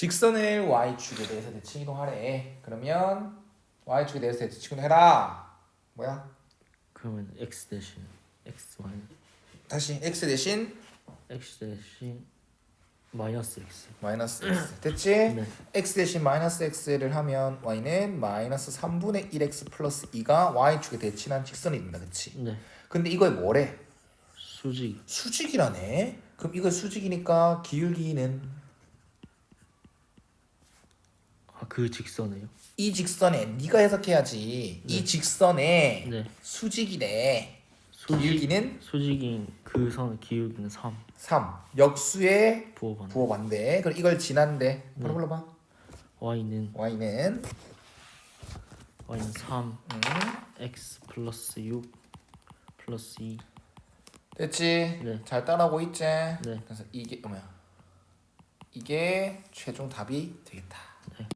직선을 y축에 대해서 대칭 이동하래. 그러면 y축에 대해서 대칭 이동해라. 뭐야? 그러면 x 대신 x 마이 다시 x 대신 x 대신 마이너스 x. 마이너스 x 됐지? 네. x 대신 마이너스 x를 하면 y는 마이너스 3분의 1x 플러스 2가 y축에 대칭한 직선이 된다 그치? 네. 근데 이거에 뭐래? 수직 수직이라네? 그럼 이거 수직이니까 기울기는 그 직선에요? 이 직선에 네가 해석해야지 이 직선에 네. 수직이래 수직 기울기는 수직인 그 선 기울기는 3 3 역수의 부호반. 부호 반대 그럼 이걸 지난데 바로 네. 불러봐 y는 y는 y는 3 음, x 플러스 6 플러스 2 됐지? 네. 잘 따라오고 있지? 네. 그래서 이게 뭐야? 이게 최종 답이 되겠다